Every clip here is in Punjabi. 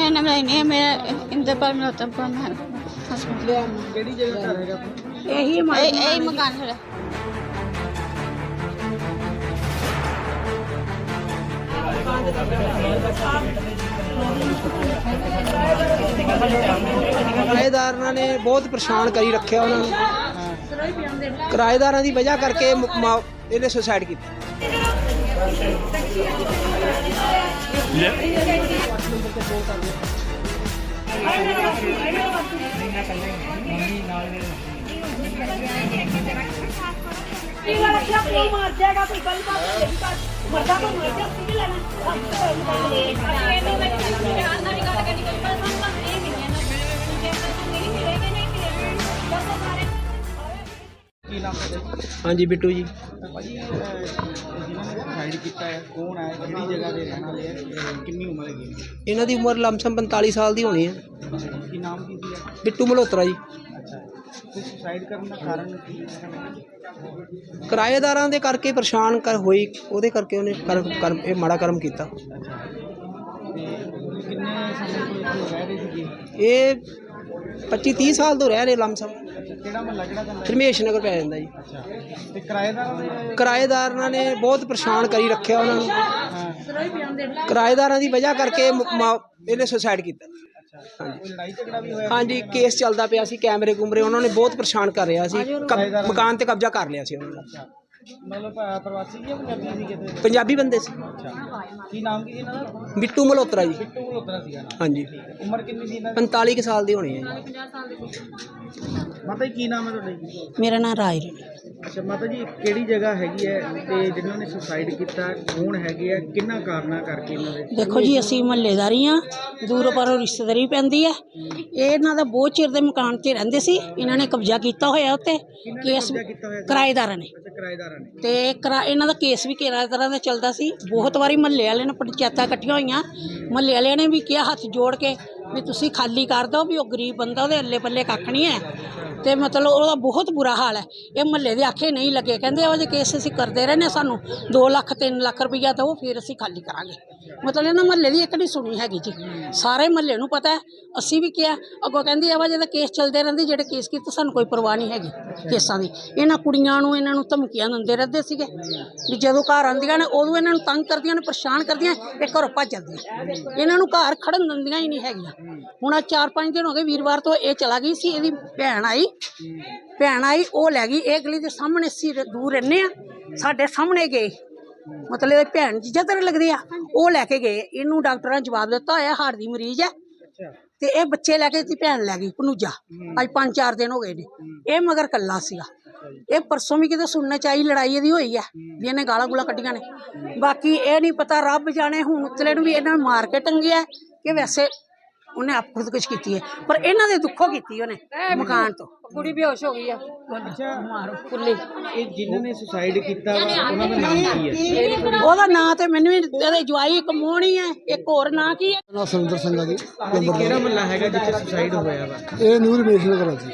ਮੇਰਾ ਨਾਮ ਲੈਣੀ ਹੈ ਮੇਰਾ ਇੰਦਰਪਾਲ ਮਲੋਤਮਪੁਰ ਮੈਂ ਹਸਪੀਟਲ ਕਿਹੜੀ ਜਗ੍ਹਾ ਘਰ ਹੈਗਾ ਆਪਣਾ? ਇਹੀ ਇਹੀ ਮਕਾਨ ਹੈ ਕਿਰਾਏਦਾਰਾਂ ਨੇ ਬਹੁਤ ਪਰੇਸ਼ਾਨ ਕਰੀ ਰੱਖਿਆ ਉਹਨਾਂ ਨੂੰ। ਕਿਰਾਏਦਾਰਾਂ ਦੀ ਵਜ੍ਹਾ ਕਰਕੇ ਮ- ਮ- ਇਹਨੇ ਸੁਸਾਈਡ ਕੀਤੀ। ਕੀ ਵਾਲਾ ਕਿ ਆਪਣੀ ਮਰ ਜਾਏਗਾ ਕੋਈ ਗੱਲ ਬਾਤ ਨਹੀਂ ਕਰ ਮਰਦਾ ਤਾਂ ਮਰ ਜਾ ਕੀ ਲੈਣਾ ਕੀ ਨਾਮ ਹੈ ਹਾਂਜੀ ਬਿੱਟੂ ਜੀ। ਭਾਜੀ ਅਹ, ਜਿਨ੍ਹਾਂ ਨੇ ਸੁਸਾਈਡ ਕੀਤਾ ਹੈ ਕੌਣ ਹੈ ਕਿਹੜੀ ਜਗ੍ਹਾ ਦੇ ਰਹਿਣ ਵਾਲੇ ਹੈ ਅਹ, ਕਿੰਨੀ ਉਮਰ ਹੈਗੀ ਹੈ? ਇਹਨਾਂ ਦੀ ਉਮਰ ਲਮਸਮ 45 ਸਾਲ ਦੀ ਹੋਣੀ ਹੈ। ਕੀ ਨਾਮ ਕੀ ਸੀ? ਬਿੱਟੂ ਮਲਹੋਤਰਾ ਜੀ। ਅੱਛਾ। ਤੇ ਸੁਸਾਈਡ ਕਰਨ ਦਾ ਕਾਰਨ ਕੀ ਹੈ? ਕਿਰਾਏਦਾਰਾਂ ਦੇ ਕਰਕੇ ਪਰੇਸ਼ਾਨ ਕਰ ਹੋਈ ਉਹਦੇ ਕਰਕੇ ਉਹਨੇ ਕਰ ਕਰਮ ਇਹ ਮਾੜਾ ਕਰਮ ਕੀਤਾ। ਅੱਛਾ। ਤੇ ਕਿੰਨੇ ਸਮੇਂ ਤੋਂ ਇੱਥੇ ਰਹਿ ਰਹੇ ਸੀਗੇ? ਇਹ 25 30 ਸਾਲ ਤੋਂ ਰਹਿ ਰਹੇ ਲਮਸਮ ਕਿਹੜਾ ਮਹੱਲਾ ਕਿਹੜਾ ਪੈਂਦਾ ਹੈ? ਰਮੇਸ਼ ਨਗਰ ਪੈ ਜਾਂਦਾ ਜੀ। ਅੱਛਾ। ਤੇ ਕਿਰਾਏਦਾਰਾਂ ਦੇ ਕਿਰਾਏਦਾਰਾਂ ਨੇ ਬਹੁਤ ਪਰੇਸ਼ਾਨ ਕਰੀ ਰੱਖਿਆ ਉਹਨਾਂ ਨੂੰ। ਕਿਰਾਏਦਾਰਾਂ ਦੀ ਵਜ੍ਹਾ ਕਰਕੇ ਮ- ਮ- ਇਹਨੇ ਸੁਸਾਈਡ ਕੀਤਾ। ਅੱਛਾ। ਕੋਈ ਲੜਾਈ ਝਗੜਾ ਵੀ ਹੋਇਆ? ਹਾਂਜੀ ਕੇਸ ਚੱਲਦਾ ਪਿਆ ਸੀ ਕੈਮਰੇ ਕੁਮਰੇ ਉਹਨਾਂ ਨੇ ਬਹੁਤ ਪਰੇਸ਼ਾਨ ਕਰ ਰਿਹਾ ਸੀ। ਕਬ- ਮਕਾਨ ਤੇ ਕਬਜ਼ਾ ਕਰ ਲਿਆ ਸੀ ਉਹਨਾਂ ਨੇ। ਅੱਛਾ। ਮਤਲਬ ਅਹ, ਪ੍ਰਵਾਸੀ ਜਾਂ ਪੰਜਾਬੀ ਸੀ ਕਿਤੇ? ਪੰਜਾਬੀ ਬੰਦੇ ਸੀ। ਅੱਛਾ। ਕੀ ਨਾਮ ਕੀ ਸੀ ਇਹਨਾਂ ਦਾ? ਬਿੱਟੂ ਮਲਹੋਤਰਾ ਜੀ। ਬਿੱਟੂ ਮਲਹੋਤਰਾ ਸੀਗਾ ਨਾਮ। ਹਾਂਜੀ। ਉਮਰ ਕਿੰਨੀ ਸੀ ਇਹਨਾਂ ਦੀ? 45 ਕੁ ਸਾਲ ਦੀ ਹੋਣੀ ਹੈ ਜੀ। ਮਾਤਾ ਜੀ ਕੀ ਨਾਮ ਹੈ ਤੁਹਾਡਾ ਜੀ? ਮੇਰਾ ਨਾਮ ਰਾਜ। ਰਾਣੀ ਅੱਛਾ ਮਾਤਾ ਜੀ ਕਿਹੜੀ ਜਗ੍ਹਾ ਹੈਗੀ ਹੈ ਤੇ ਜਿਨ੍ਹਾਂ ਨੇ ਸੁਸਾਈਡ ਕੀਤਾ ਕੌਣ ਹੈਗੇ ਆ ਕਿੰਨਾ ਕਾਰਨਾ ਕਰਕੇ ਇਹਨਾਂ ਦੇ? ਦੇਖੋ ਜੀ ਅਸੀਂ ਮਹੱਲੇਦਾਰੀ ਆ ਦੂਰੋਂ ਪਰੋਂ ਰਿਸ਼ਤੇਦਾਰੀ ਪੈਂਦੀ ਹੈ। ਇਹ ਇਹਨਾਂ ਦਾ ਬਹੁਤ ਚਿਰ ਦੇ ਮਕਾਨ 'ਤੇ ਰਹਿੰਦੇ ਸੀ। ਇਹਨਾਂ ਨੇ ਕਬਜ਼ਾ ਕੀਤਾ ਹੋਇਆ ਉੱਤੇ ਕੇਸ ਕਬਜ਼ਾ ਕੀਤਾ ਹੋਇਆ ਸੀ? ਕਿਰਾਏਦਾਰਾਂ ਨੇ। ਅੱਛਾ ਕਿਰਾਏਦਾਰਾਂ ਨੇ ਤੇ ਕਿਰਾ- ਇਹਨਾਂ ਦਾ ਕੇਸ ਵੀ ਕਿਹੜਾ ਤਰ੍ਹਾਂ ਦਾ ਚੱਲਦਾ ਸੀ? ਬਹੁਤ ਵਾਰੀ ਮਹੱਲੇ ਵਾਲਿਆਂ ਨੇ ਪੰਚਾਇਤਾਂ ਇਕੱਠੀਆਂ ਹੋਈਆਂ। ਮਹੱਲੇ ਵਾਲਿਆਂ ਨੇ ਵੀ ਕਿਹਾ ਹੱਥ ਜੋੜ ਕੇ ਵੀ ਤੁਸੀਂ ਖਾਲੀ ਕਰ ਦਿਓ ਵੀ ਉਹ ਗਰੀਬ ਬੰਦਾ ਉਹਦੇ ਅੱਲੇ ਪੱਲੇ ਕੱਖ ਨਹੀਂ ਹੈ। ਤੇ ਮਤਲਬ ਉਹਦਾ ਬਹੁਤ ਬੁਰਾ ਹਾਲ ਹੈ। ਇਹ ਮਹੱਲੇ ਦੇ ਆਖੇ ਨਹੀਂ ਲੱਗੇ। ਕਹਿੰਦੇ ਉਹ ਜੇ ਕੇਸ ਅਸੀਂ ਕਰਦੇ ਰਹਿੰਦੇ ਨੇ ਸਾਨੂੰ 2 ਲੱਖ 3 ਲੱਖ ਰੁਪਈਆ ਤਾਂ ਉਹ ਫਿਰ ਅਸੀਂ ਖਾਲੀ ਕਰਾਂਗੇ। ਮਤਲਬ ਇਹਨਾਂ ਮਹੱਲੇ ਦੀ ਇੱਕ ਨਹੀਂ ਸੁਣੀ ਹੈਗੀ ਜੀ। ਸਾਰੇ ਮਹੱਲੇ ਨੂੰ ਪਤਾ ਹੈ। ਅਸੀਂ ਵੀ ਕਿਹਾ, ਅੱਗੋਂ ਕਹਿੰਦੀ ਆ ਵਾ ਜਿਹਦਾ ਕੇਸ ਚੱਲਦੇ ਰਹਿੰਦੇ, ਜਿਹੜੇ ਕੇਸ ਕੀਤੇ ਸਾਨੂੰ ਕੋਈ ਪਰਵਾਹ ਨਹੀਂ ਹੈਗੀ ਕੇਸਾਂ ਦੀ। ਇਹਨਾਂ ਕੁੜੀਆਂ ਨੂੰ, ਇਹਨਾਂ ਨੂੰ ਧਮਕੀਆਂ ਦਿੰਦੇ ਰਹਿੰਦੇ ਸੀਗੇ ਵੀ ਜਦੋਂ ਘਰ ਆਉਂਦੀਆਂ ਨੇ, ਉਦੋਂ ਇਹਨਾਂ ਨੂੰ ਤੰਗ ਕਰਦੀਆਂ ਨੇ, ਪਰੇਸ਼ਾਨ ਕਰਦੀਆਂ ਇਹ ਘਰੋਂ ਭੱਜ ਜਾਂਦੀਆਂ ਇਹਨਾਂ ਨੂੰ ਘਰ ਖੜਨ ਦਿੰਦੀਆਂ ਹੀ ਨਹੀਂ ਹੈਗੀਆਂ। ਹੁਣ ਆ 4-5 ਦਿਨ ਹੋ ਗਏ ਵੀਰਵਾਰ ਤੋਂ ਇਹ ਚਲਾ ਗਈ ਸੀ ਇਹਦੀ ਭੈਣ ਆਈ। ਭੈਣ ਆਈ ਉਹ ਲੈ ਗਈ ਇਹ ਗਲੀ ਦੇ ਸਾਹਮਣੇ ਸੀ ਦੂਰ ਰਹਿੰਦੇ ਆ ਸਾਡੇ ਸਾਹਮਣੇ ਗਏ। ਮਤਲਬ ਇਹ ਭੈਣ ਜੀਜਾ ਤੇਰੇ ਲੱਗਦੇ ਆ ਉਹ ਲੈ ਕੇ ਗਏ। ਇਹਨੂੰ ਡਾਕਟਰਾਂ ਨੇ ਜਵਾਬ ਦਿੱਤਾ ਹੋਇਆ ਹਾਰਟ ਦੀ ਮਰੀਜ਼ ਹੈ ਤੇ ਇਹ ਬੱਚੇ ਲੈ ਕੇ ਇਹਦੀ ਭੈਣ ਲੈ ਗਈ ਭਨੂਜਾ ਅੱਜ 5-4 ਦਿਨ ਹੋ ਗਏ ਨੇ। ਇਹ ਮਗਰ ਕੱਲਾ ਸੀਗਾ। ਇਹ ਪਰਸੋਂ ਵੀ ਕਿਤੇ ਸੁਣਨੇ ਚਾਹੀ ਲੜਾਈ ਇਹਦੀ ਹੋਈ ਹੈ। ਵੀ ਇਹਨੇ ਗਾਲਾਂ ਗੁਲਾ ਕੱਢੀਆਂ ਨੇ। ਬਾਕੀ ਇਹ ਨਹੀਂ ਪਤਾ ਰੱਬ ਜਾਣੇ ਹੁਣ ਉਤਲੇ ਨੂੰ ਵੀ ਇਹਨਾਂ ਨੂੰ ਮਾਰ ਕੇ ਟੰਗਿਆ ਕਿ ਵੈਸੇ ਉਹਨੇ ਆਪ ਖੁਦਕੁਸ਼ ਕੀਤੀ ਹੈ। ਪਰ ਇਹਨਾਂ ਦੇ ਦੁੱਖੋਂ ਕੀਤੀ ਉਹਨੇ ਮਕਾਨ ਤੋਂ। ਕੁੜੀ ਬੇਹੋਸ਼ ਹੋ ਗਈ ਆ। ਮਾਰੋ ਕੁੱਲੀ। ਇਹ ਜਿਨ੍ਹਾਂ ਨੇ ਸੁਸਾਈਡ ਕੀਤਾ ਵਾ ਉਹਨਾਂ ਦਾ ਨਾਮ ਕੀ ਹੈ? ਉਹਦਾ ਨਾਂ ਤੇ ਮੈਨੂੰ ਵੀ ਇਹਦੇ ਜਵਾਈ ਇੱਕ ਮੋਹਣੀ ਹੈ ਇੱਕ ਹੋਰ ਨਾਂ ਕੀ ਹੈ? ਨਾ ਸੁਰਿੰਦਰ ਸਿੰਘ ਆ ਜੀ ਕਿਹੜਾ ਮਹੱਲਾ ਹੈਗਾ ਜਿੱਥੇ ਸੁਸਾਈਡ ਹੋਇਆ ਵਾ? ਇਹ ਨਿਊ ਰਮੇਸ਼ ਨਗਰ ਆ ਜੀ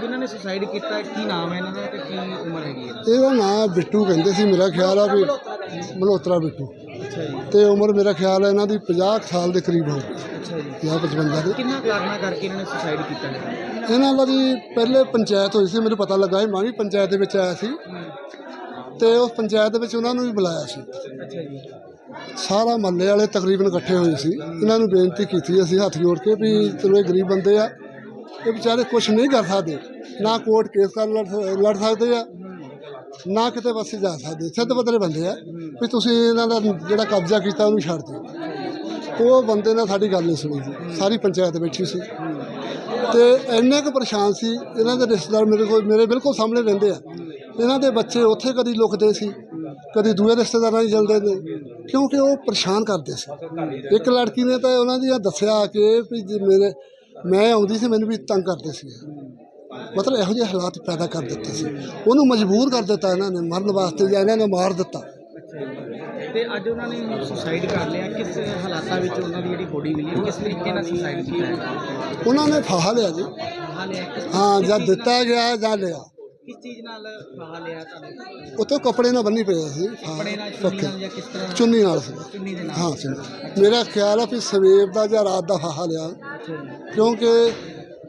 ਜਿਨ੍ਹਾਂ ਨੇ ਸੁਸਾਈਡ ਕੀਤਾ ਕੀ ਨਾਮ ਹੈ ਇਹਨਾਂ ਦਾ ਤੇ ਕੀ ਉਮਰ ਹੈਗੀ ਹੈ? ਇਹਦਾ ਨਾਂ ਬਿੱਟੂ ਕਹਿੰਦੇ ਸੀ ਮੇਰਾ ਖਿਆਲ ਆ ਵੀ ਮਲਹੋਤਰਾ ਬਿੱਟੂ। ਤੇ ਉਮਰ ਮੇਰਾ ਖਿਆਲ ਹੈ ਇਹਨਾਂ ਦੀ 50 ਕੁ ਸਾਲ ਦੇ ਕਰੀਬ ਹੋਊਗੀ ਅੱਛਾ ਜੀ। 50 55 ਦੇ। ਕਿੰਨਾ ਕਾਰਨਾ ਕਰਕੇ ਇਹਨਾਂ ਨੇ ਸੁਸਾਈਡ ਕੀਤਾ ਹੈ? ਇਹਨਾਂ ਦਾ ਜੀ ਪਹਿਲੇ ਪੰਚਾਇਤ ਹੋਈ ਸੀ ਮੈਨੂੰ ਪਤਾ ਲੱਗਾ ਸੀ ਮੈਂ ਵੀ ਪੰਚਾਇਤ ਦੇ ਵਿੱਚ ਆਇਆ ਸੀ। ਤੇ ਉਸ ਪੰਚਾਇਤ ਦੇ ਵਿੱਚ ਉਹਨਾਂ ਨੂੰ ਵੀ ਬੁਲਾਇਆ ਸੀ। ਅੱਛਾ ਜੀ। ਸਾਰਾ ਮਹੱਲੇ ਵਾਲੇ ਤਕਰੀਬਨ ਇਕੱਠੇ ਹੋਏ ਸੀ। ਇਹਨਾਂ ਨੂੰ ਬੇਨਤੀ ਕੀਤੀ ਅਸੀਂ ਹੱਥ ਜੋੜ ਕੇ ਵੀ ਚਲੋ ਇਹ ਗਰੀਬ ਬੰਦੇ ਆ ਇਹ ਵਿਚਾਰੇ ਕੁਝ ਨਹੀਂ ਕਰ ਸਕਦੇ। ਨਾ ਕੋਰਟ ਕੇਸ ਕਰ ਲੜ ਲੜ ਸਕਦੇ ਆ ਨਾ ਕਿਤੇ ਵਸੇ ਜਾ ਸਕਦੇ, ਸਿੱਧ ਬਦਲੇ ਬੰਦੇ ਆ, ਵੀ ਤੁਸੀਂ ਇਹਨਾਂ ਦਾ ਜਿਹੜਾ ਕਬਜ਼ਾ ਕੀਤਾ ਉਹਨੂੰ ਛੱਡ ਦਿਓ। ਉਹ ਬੰਦੇ ਨੇ ਸਾਡੀ ਗੱਲ ਨਹੀਂ ਸੁਣੀ ਜੀ, ਸਾਰੀ ਪੰਚਾਇਤ ਬੈਠੀ ਸੀ। ਤੇ ਇੰਨੇ ਕੁ ਪਰੇਸ਼ਾਨ ਸੀ, ਇਹਨਾਂ ਦੇ ਰਿਸ਼ਤੇਦਾਰ ਮੇਰੇ ਕੋਲ, ਮੇਰੇ ਬਿਲਕੁਲ ਸਾਹਮਣੇ ਰਹਿੰਦੇ ਆ। ਇਹਨਾਂ ਦੇ ਬੱਚੇ ਉੱਥੇ ਕਦੀ ਲੁਕਦੇ ਸੀ, ਕਦੀ ਦੂਏ ਰਿਸ਼ਤੇਦਾਰਾਂ 'ਚ ਚਲਦੇ ਨੇ, ਕਿਉਂਕਿ ਉਹ ਪਰੇਸ਼ਾਨ ਕਰਦੇ ਸੀ। ਇੱਕ ਲੜਕੀ ਨੇ ਤਾਂ ਉਹਨਾਂ ਦੀਆਂ ਦੱਸਿਆ ਕਿ ਵੀ ਜੇ ਮੇਰੇ, ਮੈਂ ਆਉਂਦੀ ਸੀ, ਮੈਨੂੰ ਵੀ ਤੰਗ ਕਰਦੇ ਸੀ। ਮਤਲਬ ਇਹੋ ਜਿਹੇ ਹਾਲਾਤ ਪੈਦਾ ਕਰ ਦਿੱਤੇ ਸੀ। ਉਹਨੂੰ ਮਜਬੂਰ ਕਰ ਦਿੱਤਾ ਇਹਨਾਂ ਨੇ ਮਰਨ ਵਾਸਤੇ ਜਾਂ ਇਹਨਾਂ ਨੇ ਮਾਰ ਦਿੱਤਾ। ਤੇ ਅੱਜ ਉਹਨਾਂ ਨੇ ਸੁਸਾਈਡ ਕਰ ਲਿਆ। ਕਿਸ ਹਾਲਾਤਾਂ ਵਿੱਚ ਉਹਨਾਂ ਦੀ ਜਿਹੜੀ ਬੋਡੀ ਮਿਲੀ ਕਿਸ ਤਰੀਕੇ ਨਾਲ ਸੁਸਾਈਡ ਕੀਤਾ ਉਹਨਾਂ ਨੇ ਫਾਹਾ ਲਿਆ ਜੀ। ਹਾਂ ਜਾਂ ਦਿੱਤਾ ਗਿਆ ਜਾਂ ਲਿਆ। ਕਿਸ ਚੀਜ਼ ਨਾਲ ਫਾਹਾ ਲਿਆ ਤੁਹਾਨੂੰ ਉੱਤੋਂ ਕੱਪੜੇ ਨਾਲ ਬੰਨੀ ਪਿਆ ਸੀ। ਕੱਪੜੇ ਨਾਲ ਚੁੰਨੀ ਨਾਲ ਜਾਂ ਕਿਸ ਤਰ੍ਹਾਂ? ਚੁੰਨੀ ਨਾਲ ਸੀ। ਚੁੰਨੀ ਦੇ ਨਾਲ। ਹਾਂ ਚੁੰਨੀ। ਮੇਰਾ ਖਿਆਲ ਆ ਵੀ ਸਵੇਰ ਦਾ ਜਾਂ ਰਾਤ ਦਾ ਫਾਹਾ ਲਿਆ। ਕਿਉਂਕਿ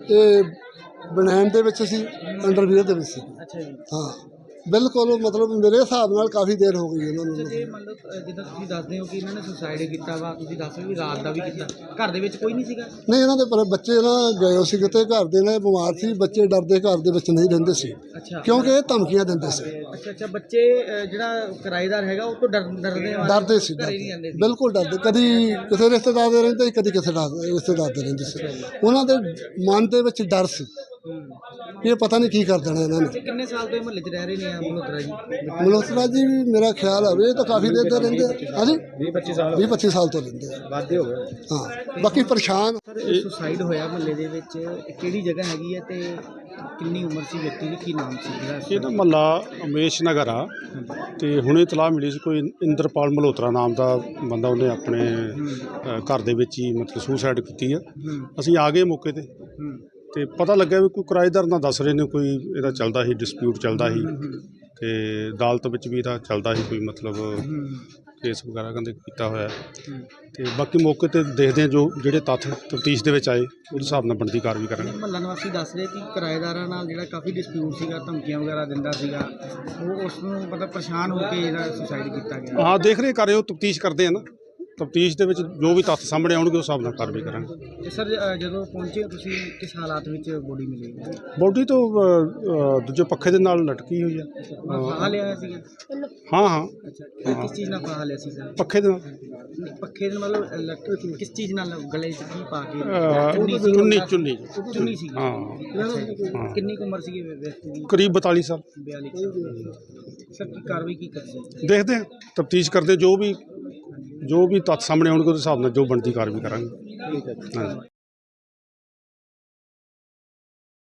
ਇਹ ਬਨੈਣ ਦੇ ਵਿੱਚ ਸੀ ਅੰਡਰਵੀਅਰ ਦੇ ਵਿੱਚ ਸੀ। ਅੱਛਾ ਜੀ। ਹਾਂ ਬਿਲਕੁਲ ਮਤਲਬ ਮੇਰੇ ਹਿਸਾਬ ਨਾਲ ਕਾਫੀ ਦੇਰ ਹੋ ਗਈ ਉਹਨਾਂ ਨੂੰ। ਜੇ ਮੰਨ ਲਓ ਅ, ਜਿੱਦਾਂ ਤੁਸੀਂ ਦੱਸਦੇ ਹੋ ਕਿ ਇਹਨਾਂ ਨੇ ਸੁਸਾਈਡ ਕੀਤਾ ਵਾ ਤੁਸੀਂ ਦੱਸ ਰਹੇ ਹੋ ਵੀ ਰਾਤ ਦਾ ਵੀ ਕੀਤਾ। ਘਰ ਦੇ ਵਿੱਚ ਕੋਈ ਨਹੀਂ ਸੀਗਾ? ਨਹੀਂ ਇਹਨਾਂ ਦੇ ਪਰ ਬੱਚੇ ਨਾ ਗਏ ਸੀ ਕਿਤੇ ਘਰ ਦੇ ਨੇ ਬਿਮਾਰ ਸੀ ਬੱਚੇ ਡਰਦੇ ਘਰ ਦੇ ਵਿੱਚ ਨਹੀਂ ਰਹਿੰਦੇ ਸੀ। ਅੱਛਾ। ਕਿਉਂਕਿ ਇਹ ਧਮਕੀਆਂ ਦਿੰਦੇ ਸੀ। ਅੱਛਾ ਅੱਛਾ ਬੱਚੇ ਅ, ਜਿਹੜਾ ਕਿਰਾਏਦਾਰ ਹੈਗਾ ਉਹ ਤੋਂ ਡਰ ਡਰਦੇ ਆ ਡਰਦੇ ਸੀ ਘਰੇ ਨਹੀਂ ਰਹਿੰਦੇ ਸੀ? ਬਿਲਕੁਲ ਡਰਦੇ। ਕਦੀ ਕਿਸੇ ਰਿਸ਼ਤੇਦਾਰ ਦੇ ਰਹਿੰਦੇ ਸੀ ਕਦੀ ਕਿਸੇ ਦਾ ਰਿਸ਼ਤੇਦਾਰ ਦੇ ਰਹਿੰਦੇ ਸੀ। ਉਹਨਾਂ ਦੇ ਮਨ ਦੇ ਵਿੱਚ ਡਰ ਸੀ। ਇਹ ਪਤਾ ਨਹੀਂ ਕੀ ਕਰ ਦੇਣਾ ਇਹਨਾਂ ਨੇ। ਕਿੰਨੇ ਸਾਲ ਤੋਂ ਇਹ ਮਹੱਲੇ 'ਚ ਰਹਿ ਰਹੇ ਨੇ ਆ ਮਲਹੋਤਰਾ ਜੀ? ਮਲਹੋਤਰਾ ਜੀ ਵੀ ਮੇਰਾ ਖਿਆਲ ਆਵੇ ਇਹ ਤਾਂ ਕਾਫੀ ਦੇਰ ਤੋਂ ਰਹਿੰਦੇ ਆ। ਹਾਂਜੀ? 20 25 ਸਾਲ 20 25 ਸਾਲ ਤੋਂ ਰਹਿੰਦੇ ਆ। ਵਾਧੇ ਹੋ ਗਏ। ਹਾਂ ਬਾਕੀ ਪਰੇਸ਼ਾਨ ਸਰ ਸੁਸਾਈਡ ਹੋਇਆ ਮਹੱਲੇ ਦੇ ਵਿੱਚ ਇਹ ਕਿਹੜੀ ਜਗ੍ਹਾ ਹੈਗੀ ਹੈ ਤੇ ਕਿੰਨੀ ਉਮਰ ਸੀ ਵਿਅਕਤੀ ਦੀ ਕੀ ਨਾਮ ਸੀ ਜਿਹੜਾ ਇਹ ਨਾ ਮਹੱਲਾ ਉਮੇਸ਼ ਨਗਰ ਆ। ਤੇ ਹੁਣੇ ਇਤਲਾਹ ਮਿਲੀ ਸੀ ਕੋਈ ਇੰਦਰਪਾਲ ਮਲਹੋਤਰਾ ਨਾਮ ਦਾ ਬੰਦਾ ਉਹਨੇ ਆਪਣੇ ਅ, ਘਰ ਦੇ ਵਿੱਚ ਹੀ ਮਤਲਬ ਸੁਸਾਈਡ ਕੀਤੀ ਆ। ਹੂੰ। ਅਸੀਂ ਆ ਗਏ ਮੌਕੇ ਤੇ। ਹੂੰ। ਤੇ ਪਤਾ ਲੱਗਿਆ ਵੀ ਕੋਈ ਕਿਰਾਏਦਾਰ ਨਾਲ ਦੱਸ ਰਹੇ ਨੇ ਕੋਈ ਇਹਦਾ ਚੱਲਦਾ ਸੀ ਡਿਸਪਿਊਟ ਚੱਲਦਾ ਸੀ। ਤੇ ਅਦਾਲਤ ਵਿੱਚ ਵੀ ਇਹਦਾ ਚੱਲਦਾ ਸੀ ਕੋਈ ਮਤਲਬ ਕੇਸ ਵਗੈਰਾ ਕਹਿੰਦੇ ਕੀਤਾ ਹੋਇਆ। ਤੇ ਬਾਕੀ ਮੌਕੇ ਤੇ ਦੇਖਦੇ ਹਾਂ ਜੋ ਜਿਹੜੇ ਤੱਥ ਤਫਤੀਸ਼ ਦੇ ਵਿੱਚ ਆਏ ਉਹਦੇ ਹਿਸਾਬ ਨਾਲ ਬਣਦੀ ਕਾਰਵਾਈ ਕਰਾਂਗੇ। ਮਹੱਲਾ ਨਿਵਾਸੀ ਦੱਸ ਰਹੇ ਕਿ ਕਿਰਾਏਦਾਰਾਂ ਨਾਲ ਜਿਹੜਾ ਕਾਫੀ ਡਿਸਪਿਊਟ ਸੀਗਾ ਧਮਕੀਆਂ ਵਗੈਰਾ ਦਿੰਦਾ ਸੀਗਾ ਉਹ ਉਸ ਨੂੰ ਮਤਲਬ ਪਰੇਸ਼ਾਨ ਹੋ ਕੇ ਜਿਹੜਾ ਸੁਸਾਈਡ ਕੀਤਾ ਗਿਆ। ਹਾਂ ਦੇਖ ਰਹੇ ਕਰ ਰਹੇ ਹੋ ਤਫਤੀਸ਼ ਕਰਦੇ ਆ ਨਾ। ਤਫਤੀਸ਼ ਦੇ ਵਿੱਚ ਜੋ ਵੀ ਤੱਥ ਸਾਹਮਣੇ ਆਉਣਗੇ ਉਸ ਹਿਸਾਬ ਨਾਲ ਕਾਰਵਾਈ ਕਰਾਂਗੇ। ਤੇ ਸਰ ਅ, ਜਦੋਂ ਪਹੁੰਚੇ ਤੁਸੀਂ ਕਿਸ ਹਾਲਾਤ ਵਿੱਚ ਬੋਡੀ ਮਿਲੀ ਬੋਡੀ ਤੋਂ ਅ, ਅ, ਦੂਜੇ ਪੱਖੇ ਦੇ ਨਾਲ ਲਟਕੀ ਹੋਈ ਆ ਫਾਹਾ ਲਿਆ ਹੋਇਆ ਸੀਗਾ? ਹਾਂ ਹਾਂ। ਅੱਛਾ ਕਿ- ਕਿਸ ਚੀਜ਼ ਨਾਲ ਫਾਹਾ ਲਿਆ ਸੀ ਸਰ? ਪੱਖੇ ਦੇ ਨਾਲ। ਪੱਖੇ ਦੇ ਮਤਲਬ ਲੱਟ ਕਿਸ ਚੀਜ਼ ਨਾਲ ਗਲੇ 'ਚ ਕੀ ਪਾ ਕੇ? ਅ, ਚੁੰਨੀ ਸੀ ਚੁੰਨੀ ਚੁੰਨੀ ਚੁੰਨੀ ਸੀ। ਹਾਂ। ਹਾਂ। ਕਿੰਨੀ ਕੁ ਉਮਰ ਸੀਗੀ ਵਿਅਕਤੀ ਦੀ? ਕਰੀਬ 42 ਸਾਲ। 42 ਸਰ ਕੀ ਕਾਰਵਾਈ ਕੀ ਕਰਦੇ ਦੇਖਦੇ ਹਾਂ। ਤਫਤੀਸ਼ ਕਰਦੇ ਜੋ ਵੀ ਜੋ ਵੀ ਤੱਥ ਸਾਹਮਣੇ ਆਉਣਗੇ ਉਹਦੇ ਹਿਸਾਬ ਨਾਲ ਜੋ ਬਣਦੀ ਕਾਰਵਾਈ ਕਰਾਂਗੇ। ਹਾਂਜੀ।